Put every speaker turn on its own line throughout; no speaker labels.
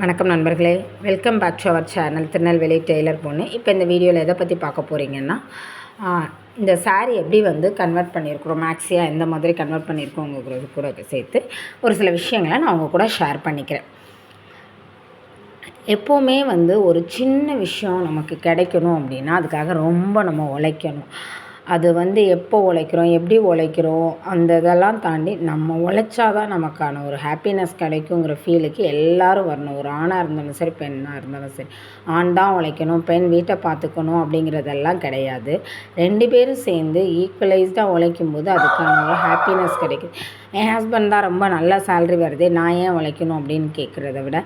வணக்கம் நண்பர்களே. Welcome back to our channel Tirunelveli tailor பொண்ணு இப்போ இந்த வீடியோவில் எதை பற்றி பார்க்க போகிறீங்கன்னா இந்த சாரீ எப்படி வந்து கன்வெர்ட் பண்ணியிருக்கிறோம் மேக்ஸியாக எந்த மாதிரி கன்வெர்ட் பண்ணியிருக்கோம் பண்ணியிருக்கோங்கிறது கூட சேர்த்து ஒரு சில விஷயங்களை நான் உங்கள் கூட ஷேர் பண்ணிக்கிறேன். எப்போவுமே வந்து ஒரு சின்ன விஷயம் நமக்கு கிடைக்கணும் அப்படின்னா அதுக்காக ரொம்ப நம்ம உழைக்கணும். அது வந்து எப்போ உழைக்கிறோம் எப்படி உழைக்கிறோம் அந்த இதெல்லாம் தாண்டி நம்ம உழைச்சாதான் நமக்கான ஒரு ஹாப்பினஸ் கிடைக்குங்கிற ஃபீலுக்கு எல்லாரும் வரணும். ஒரு ஆணாக இருந்தாலும் சரி பெண்ணாக இருந்தாலும் சரி. ஆண் தான் உழைக்கணும் பெண் வீட்டை பார்த்துக்கணும் அப்படிங்கிறதெல்லாம் கிடையாது. ரெண்டு பேரும் சேர்ந்து ஈக்குவலைஸ்டாக உழைக்கும் போது அதுக்கான ஒரு ஹாப்பினஸ் கிடைக்குது. என் ஹஸ்பண்ட் தான் ரொம்ப நல்ல சேல்ரி வருது நான் ஏன் உழைக்கணும் அப்படின்னு கேட்குறத விட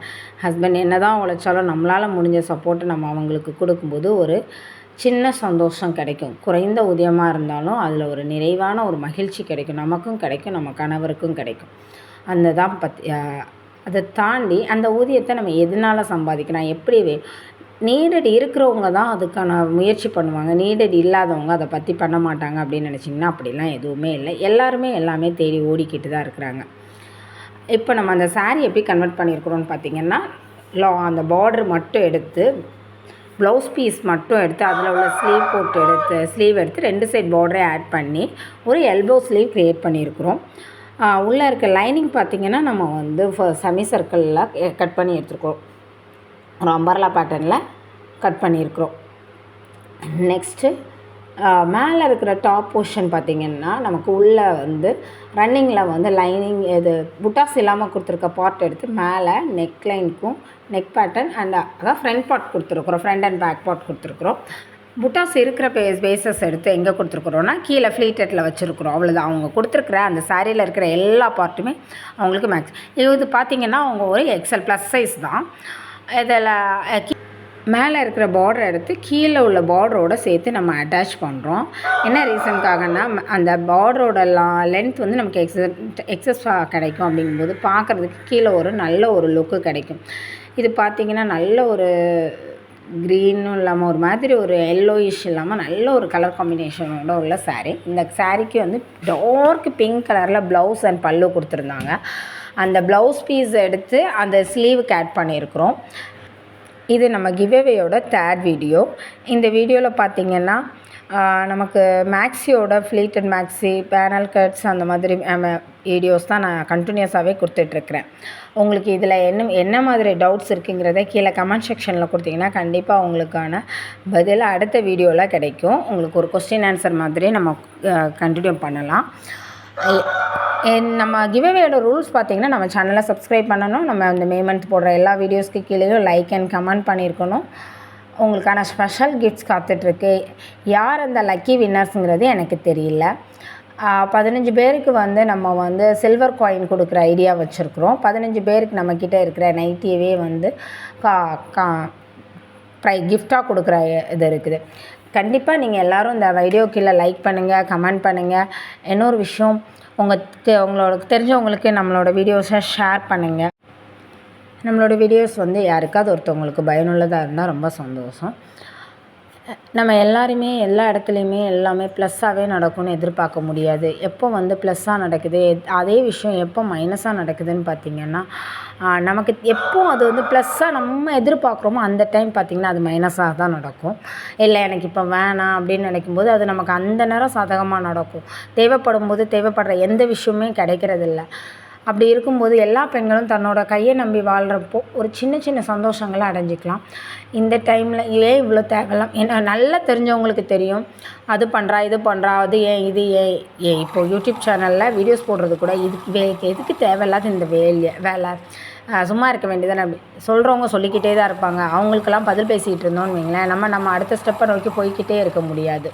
ஹஸ்பண்ட் என்ன தான் உழைச்சாலும் நம்மளால் முடிஞ்ச சப்போர்ட்டை நம்ம அவங்களுக்கு கொடுக்கும்போது ஒரு சின்ன சந்தோஷம் கிடைக்கும். குறைந்த ஊதியமாக இருந்தாலும் அதில் ஒரு நிறைவான ஒரு மகிழ்ச்சி கிடைக்கும். நமக்கும் கிடைக்கும். நம்ம கணவருக்கும் கிடைக்கும். அந்த தான் பத் அதை தாண்டி அந்த ஊதியத்தை நம்ம எதனால் சம்பாதிக்கலாம் எப்படி வே நீடட் இருக்கிறவங்க தான் அதுக்கான முயற்சி பண்ணுவாங்க. நீடட் இல்லாதவங்க அதை பற்றி பண்ண மாட்டாங்க அப்படின்னு நினச்சிங்கன்னா அப்படிலாம் எதுவுமே இல்லை. எல்லாருமே எல்லாமே தேடி ஓடிக்கிட்டு தான் இருக்கிறாங்க. இப்போ நம்ம அந்த சாரீ எப்படி கன்வெர்ட் பண்ணியிருக்கிறோம்னு பார்த்திங்கன்னா லா அந்த பார்டர் மட்டும் எடுத்து ப்ளவுஸ் பீஸ் மட்டும் எடுத்து அதில் உள்ள ஸ்லீவ் போட்டு எடுத்து ஸ்லீவ் எடுத்து ரெண்டு சைட் பார்டரே ஆட் பண்ணி ஒரு எல்போ ஸ்லீவ் க்ரியேட் பண்ணியிருக்கிறோம். உள்ளே இருக்க லைனிங் பார்த்திங்கன்னா நம்ம வந்து செமி சர்க்கிளில் கட் பண்ணி எடுத்துருக்கோம் ஒரு அம்பர்லா பேட்டர்னில் கட் பண்ணியிருக்கிறோம். நெக்ஸ்ட்டு மேலே இருக்கிற டாப் போர்ஷன் பார்த்திங்கன்னா நமக்கு உள்ளே வந்து ரன்னிங்கில் வந்து லைனிங் இது புட்டாஸ் இல்லாமல் கொடுத்துருக்க பார்ட் எடுத்து மேலே நெக் லைனுக்கும் நெக் பேட்டர்ன் அண்ட் அதான் ஃப்ரண்ட் பார்ட் கொடுத்துருக்குறோம் ஃப்ரண்ட் அண்ட் பேக் பார்ட் கொடுத்துருக்குறோம். புட்டாஸ் இருக்கிற பேஸ் பேசஸ் எடுத்து எங்கே கொடுத்துருக்குறோன்னா கீழே ஃப்ளீட்டட்டில் வச்சுருக்குறோம். அவ்வளோதான் அவங்க கொடுத்துருக்குற அந்த சாரியில் இருக்கிற எல்லா பார்ட்டுமே அவங்களுக்கு மேக்ஸ் இது பார்த்திங்கன்னா அவங்க ஒரு எக்ஸல் ப்ளஸ் சைஸ் தான். இதில் மேலே இருக்கிற பார்டர் எடுத்து கீழே உள்ள பார்டரோடு சேர்த்து நம்ம அட்டாச் பண்ணுறோம் என்ன ரீசனுக்காகனா அந்த பார்டரோட லென்த் வந்து நமக்கு எக்ஸஸ் எக்ஸஸ்ஸாக கிடைக்கும் அப்படிங்கும்போது பார்க்குறதுக்கு கீழே ஒரு நல்ல ஒரு லுக்கு கிடைக்கும். இது பார்த்திங்கன்னா நல்ல ஒரு க்ரீனும் இல்லாமல் ஒரு மாதிரி ஒரு எல்லோயிஷ் இல்லாமல் நல்ல ஒரு கலர் காம்பினேஷனோட உள்ள சாரீ இந்த சாரீக்கு வந்து டார்க் பிங்க் கலரில் ப்ளவுஸ் அண்ட் பல்லு கொடுத்துருந்தாங்க. அந்த ப்ளவுஸ் பீஸ் எடுத்து அந்த ஸ்லீவுக்கு ஆட் பண்ணியிருக்கிறோம். இது நம்ம கிவ்அவேயோட தேர்ட் வீடியோ இந்த வீடியோவில் பார்த்தீங்கன்னா நமக்கு மேக்ஸியோட ஃப்ளீட்டட் மேக்ஸி பேனல் கட்ஸ் அந்த மாதிரி வீடியோஸ் தான் நான் கண்டினியூஸாகவே கொடுத்துட்ருக்குறேன். உங்களுக்கு இதில் என்ன என்ன மாதிரி டவுட்ஸ் இருக்குங்கிறத கீழே கமெண்ட் செக்ஷனில் கொடுத்தீங்கன்னா கண்டிப்பாக உங்களுக்கான பதில் அடுத்த வீடியோவில் கிடைக்கும். உங்களுக்கு ஒரு கொஸ்டின் ஆன்சர் மாதிரி நம்ம கண்டினியூ பண்ணலாம். நம்ம கிவ்அவேயோட ரூல்ஸ் பார்த்தீங்கன்னா நம்ம சேனலை சப்ஸ்கிரைப் பண்ணணும். நம்ம அந்த மே மந்த் போடுற எல்லா வீடியோஸ்க்கு கீழேயும் லைக் அண்ட் கமெண்ட் பண்ணியிருக்கணும். உங்களுக்கான ஸ்பெஷல் கிஃப்ட்ஸ் காத்துட்ருக்கு. யார் அந்த லக்கி வின்னர்ஸுங்கிறது எனக்கு தெரியல. பதினஞ்சு பேருக்கு வந்து நம்ம வந்து சில்வர் காயின் கொடுக்குற ஐடியா வச்சுருக்குறோம். பதினஞ்சு பேருக்கு நம்மக்கிட்ட இருக்கிற நைட்டியவே வந்து கா கா ப்ரை கிஃப்டாக கொடுக்குற இது இருக்குது. கண்டிப்பாக நீங்கள் எல்லோரும் இந்த வீடியோ கீழே லைக் பண்ணுங்கள் கமெண்ட் பண்ணுங்கள் இன்னொரு விஷயம் உங்களுக்கு உங்களோட தெரிஞ்சவங்களுக்கு நம்மளோட வீடியோஸை ஷேர் பண்ணுங்கள் நம்மளோட வீடியோஸ் வந்து யாருக்காவது ஒருத்தவங்களுக்கு பயனுள்ளதாக இருந்தால் ரொம்ப சந்தோஷம். நம்ம எல்லாருமே எல்லா இடத்துலையுமே எல்லாமே ப்ளஸ்ஸாகவே நடக்கும்னு எதிர்பார்க்க முடியாது. எப்போ வந்து ப்ளஸ்ஸாக நடக்குது? எத்- அதே விஷயம் எப்போ மைனஸாக நடக்குதுன்னு பார்த்திங்கன்னா நமக்கு எப்போ அது வந்து ப்ளஸ்ஸாக நம்ம எதிர்பார்க்குறோமோ அந்த டைம் பார்த்திங்கன்னா அது மைனஸாக தான் நடக்கும். இல்லை எனக்கு இப்போ வேணாம் அப்படின்னு நினைக்கும்போது அது நமக்கு அந்த நேரம் சாதகமாக நடக்கும். தேவைப்படும் போது தேவைப்படுற எந்த விஷயமே கிடைக்கிறதில்ல. அப்படி இருக்கும்போது எல்லா பெண்களும் தன்னோட கையை நம்பி வாழ்கிறப்போ ஒரு சின்ன சின்ன சந்தோஷங்களை அடைஞ்சிக்கலாம். இந்த டைமில் ஏன் இவ்வளோ தேவையில்லாம்? ஏன்னா நல்லா தெரிஞ்சவங்களுக்கு தெரியும். அது பண்ணுறா இது பண்ணுறா அது ஏன் இது ஏன்? ஏன் இப்போ யூடியூப் சேனலில் வீடியோஸ் போடுறது கூட இதுக்கு வே எதுக்கு தேவையில்லாத இந்த வேலையை வேலை? சும்மா இருக்க வேண்டியதானே அப்படி. சொல்கிறவங்க சொல்லிக்கிட்டே தான் இருப்பாங்க. அவங்களுக்கெல்லாம் பதில் பேசிகிட்டு இருந்தோம்னு வைங்களேன் நம்ம நம்ம அடுத்த ஸ்டெப்பை நோக்கி போய்க்கிட்டே இருக்க முடியாது.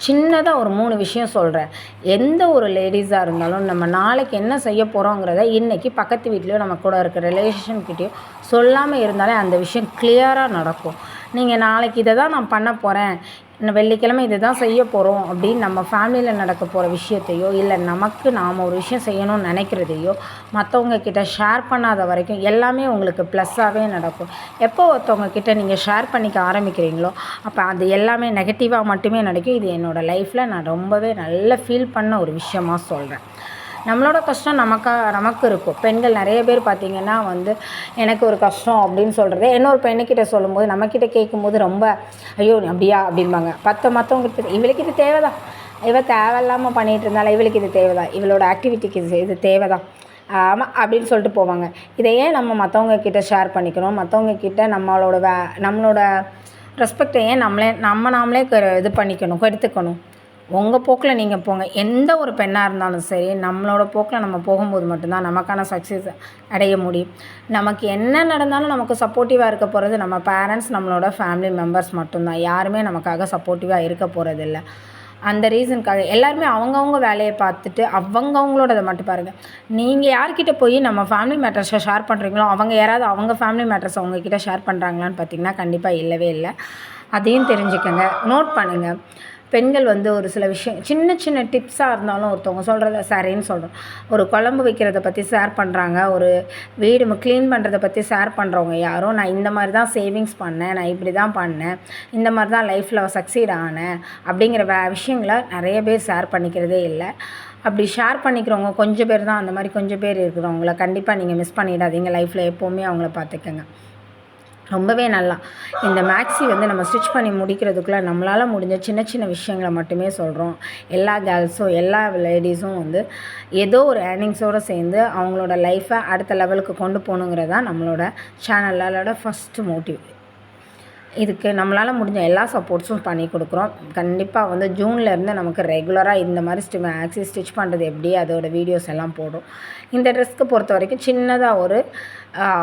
சின்னதாக ஒரு மூணு விஷயம் சொல்கிறேன் எந்த ஒரு லேடிஸாக இருந்தாலும் நம்ம நாளைக்கு என்ன செய்ய போகிறோங்கிறத இன்றைக்கி பக்கத்து வீட்லேயோ நம்ம கூட இருக்க ரிலேஷன்கிட்டேயோ சொல்லாமல் இருந்தாலே அந்த விஷயம் கிளியராக நடக்கும். நீங்கள் நாளைக்கு இதை தான் நான் பண்ண போகிறேன் வெள்ளிக்கிழமை இதை தான் செய்ய போகிறோம் அப்படின்னு நம்ம ஃபேமிலியில் நடக்க போகிற விஷயத்தையோ இல்லை நமக்கு நாம் ஒரு விஷயம் செய்யணும்னு நினைக்கிறதையோ மற்றவங்க கிட்ட ஷேர் பண்ணாத வரைக்கும் எல்லாமே உங்களுக்கு ப்ளஸ்ஸாகவே நடக்கும். எப்போ ஒருத்தவங்க கிட்ட நீங்கள் ஷேர் பண்ணிக்க ஆரம்பிக்கிறீங்களோ அப்போ அது எல்லாமே நெகட்டிவாக மட்டுமே நடக்கும். இது என்னோடய லைஃப்பில் நான் ரொம்பவே நல்ல ஃபீல் பண்ண ஒரு விஷயமாக சொல்கிறேன் நம்மளோட கஷ்டம் நமக்காக நமக்கு இருக்கும். பெண்கள் நிறைய பேர் பார்த்திங்கன்னா வந்து எனக்கு ஒரு கஷ்டம் அப்படின்னு சொல்கிறதே இன்னொரு பெண்ணுக்கிட்ட சொல்லும்போது நம்மக்கிட்ட கேட்கும்போது ரொம்ப ஐயோ அப்படியா? அப்படிம்பாங்க. பத்து மற்றவங்க இவளுக்கு இது தேவைதான். இவள் தேவையில்லாமல் பண்ணிகிட்டு இருந்தாலும் இவளுக்கு இது தேவைதான். இவளோட ஆக்டிவிட்டிக்கு இது இது தேவைதான். ஆமாம் அப்படின்னு சொல்லிட்டு போவாங்க. இதை ஏன் நம்ம மற்றவங்க கிட்ட ஷேர் பண்ணிக்கணும்? மற்றவங்க கிட்ட நம்மளோட வே நம்மளோட ரெஸ்பெக்டை ஏன் நம்மளே நம்ம நாமளே க இது பண்ணிக்கணும் கெடுத்துக்கணும்? உங்கள் போக்கில் நீங்கள் போங்க. எந்த ஒரு பெண்ணாக இருந்தாலும் சரி நம்மளோட போக்கில் நம்ம போகும்போது மட்டும்தான் நமக்கான சக்ஸஸ் அடைய முடியும். நமக்கு என்ன நடந்தாலும் நமக்கு சப்போர்ட்டிவாக இருக்க போகிறது நம்ம பேரண்ட்ஸ் நம்மளோட ஃபேமிலி மெம்பர்ஸ் மட்டும்தான். யாருமே நமக்காக சப்போர்ட்டிவாக இருக்க போகிறதில்ல அந்த ரீசனுக்காக எல்லாருமே அவங்கவுங்க வேலையை பார்த்துட்டு அவங்கவுங்களோடதை மட்டும் பாருங்கள் நீங்கள் யார்கிட்ட போய் நம்ம ஃபேமிலி மேட்டர்ஸை ஷேர் பண்ணுறீங்களோ அவங்க யாராவது அவங்க ஃபேமிலி மேட்டர்ஸை அவங்கக்கிட்ட ஷேர் பண்ணுறாங்களான்னு பார்த்தீங்கன்னா கண்டிப்பாக இல்லவே இல்லை. அதையும் தெரிஞ்சுக்கங்க. நோட் பண்ணுங்கள் பெண்கள் வந்து ஒரு சில விஷயம் சின்ன சின்ன டிப்ஸாக இருந்தாலும் ஒருத்தவங்க சொல்கிறத சரின்னு சொல்கிறோம் ஒரு குழம்பு வைக்கிறத பற்றி ஷேர் பண்ணுறாங்க ஒரு வீடு க்ளீன் பண்ணுறத பற்றி ஷேர் பண்ணுறவங்க யாரும் நான் இந்த மாதிரி தான் சேவிங்ஸ் பண்ணேன் நான் இப்படி தான் பண்ணேன் இந்த மாதிரி தான் லைஃப்பில் சக்சீட் ஆனேன் அப்படிங்கிற விஷயங்களை நிறைய பேர் ஷேர் பண்ணிக்கிறதே இல்லை. அப்படி ஷேர் பண்ணிக்கிறவங்க கொஞ்சம் பேர் தான் அந்த மாதிரி கொஞ்சம் பேர் இருக்கிறவங்கள கண்டிப்பாக நீங்கள் மிஸ் பண்ணிடாதீங்க லைஃப்பில் எப்போவுமே அவங்கள பார்த்துக்கங்க. ரொம்பவே நல்லா. இந்த மேக்ஸி வந்து நம்ம ஸ்டிச் பண்ணி முடிக்கிறதுக்குள்ளே நம்மளால் முடிஞ்ச சின்ன சின்ன விஷயங்களை மட்டுமே சொல்கிறோம் எல்லா கேர்ள்ஸும் எல்லா லேடிஸும் வந்து ஏதோ ஒரு ஏர்னிங்ஸோடு சேர்ந்து அவங்களோட லைஃப்பை அடுத்த லெவலுக்கு கொண்டு போகணுங்கிறது தான் நம்மளோட சேனலோட ஃபஸ்ட்டு மோட்டிவ் இதுக்கு நம்மளால் முடிஞ்ச எல்லா சப்போர்ட்ஸும் பண்ணி கொடுக்குறோம். கண்டிப்பாக வந்து ஜூன்லேருந்து நமக்கு ரெகுலராக இந்த மாதிரி ஸ்டி மேக்ஸி ஸ்டிச் பண்ணுறது எப்படி அதோட வீடியோஸ் எல்லாம் போடும். இந்த ட்ரெஸ்க்கு பொறுத்த வரைக்கும் சின்னதாக ஒரு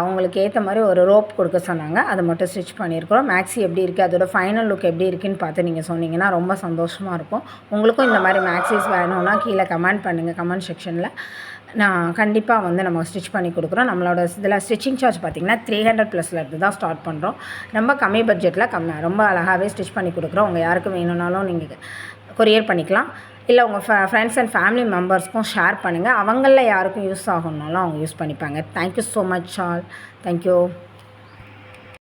அவங்களுக்கு ஏற்ற மாதிரி ஒரு ரோப் கொடுக்க சொன்னாங்க. அதை மட்டும் ஸ்டிச் பண்ணியிருக்கிறோம். மேக்ஸி எப்படி இருக்குது அதோட ஃபைனல் லுக் எப்படி இருக்குன்னு பார்த்து நீங்கள் சொன்னீங்கன்னா ரொம்ப சந்தோஷமாக இருக்கும். உங்களுக்கும் இந்த மாதிரி மேக்ஸிஸ் வேணும்னா கீழே கமெண்ட் பண்ணுங்கள் கமெண்ட் செக்ஷனில் நான் கண்டிப்பாக வந்து நம்ம ஸ்டிச் பண்ணி கொடுக்குறோம். நம்மளோட இதில் ஸ்டிச்சிங் சார்ஜ் பார்த்திங்கன்னா த்ரீ ஹண்ட்ரட் ப்ளஸில் இருந்து தான் ஸ்டார்ட் பண்ணுறோம் ரொம்ப கம்மி பட்ஜெட்டில் கம்மி ரொம்ப அழகாகவே ஸ்டிச் பண்ணி கொடுக்குறோம். உங்கள் யாருக்கும் வேணும்னாலும் நீங்கள் கொரியர் பண்ணிக்கலாம். இல்லை உங்கள் ஃப ஃப்ரெண்ட்ஸ் அண்ட் ஃபேமிலி மெம்பர்ஸ்க்கும் ஷேர் பண்ணுங்கள் அவங்களில் யாருக்கும் யூஸ் ஆகணுன்னாலும் அவங்க யூஸ் பண்ணிப்பாங்க. Thank you so much all thank you